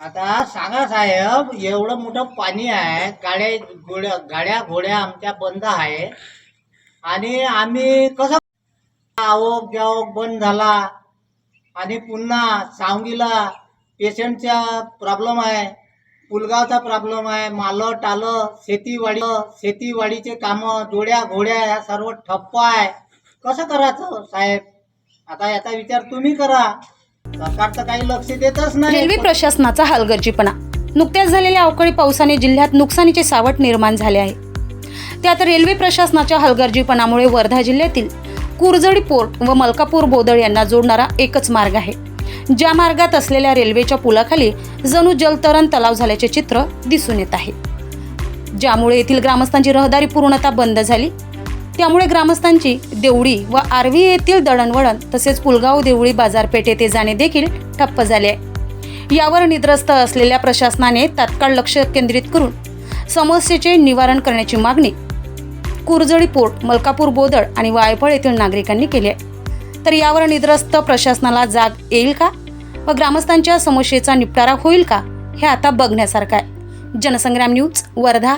आता सांगा साहेब एवढं मोठं पाणी आहे गाड्या घोड्या गाड्या घोड्या आमच्या बंद आहे. आणि आम्ही कसं आवक जावक बंद झाला आणि पुन्हा सांगलीला पेशंटचा प्रॉब्लेम आहे पुलगावचा प्रॉब्लेम आहे मालं टालं शेतीवाडी शेतीवाडीचे कामं जोड्या घोड्या ह्या सर्व ठप्प आहे. कसं करायचं साहेब? आता याचा विचार तुम्ही करा. सरकार तर काही लक्ष देतच नाही. रेल्वे प्रशासनाचा हलगर्जीपणा. नुकत्याच झालेल्या अवकाळी पावसाने जिल्ह्यात नुकसानीचे सावट निर्माण झाले आहे. त्यात रेल्वे प्रशासनाच्या हलगर्जीपणामुळे वर्धा जिल्ह्यातील कुरजडी पोर्ट व मलकापूर बोदळ यांना जोडणारा एकच मार्ग आहे. ज्या मार्गात असलेल्या रेल्वेच्या पुलाखाली जणू जलतरण तलाव झाल्याचे चित्र दिसून येत आहे. ज्यामुळे येथील ग्रामस्थांची रहदारी पूर्णतः बंद झाली. त्यामुळे ग्रामस्थांची देवळी व आर्वी येथील दळणवळण तसेच पुलगाव देवळी बाजारपेठ येथे जाणे देखील ठप्प झाले आहे. यावर निद्रस्त असलेल्या प्रशासनाने तात्काळ लक्ष केंद्रित करून समस्येचे निवारण करण्याची मागणी कुरजडी पोर्ट मलकापूर बोदळ आणि वायफळ येथील नागरिकांनी केली आहे. तर यावर निद्रस्त प्रशासनाला जाग येईल का व ग्रामस्थांच्या समस्येचा निपटारा होईल का हे आता बघण्यासारखं आहे. जनसंग्राम न्यूज वर्धा.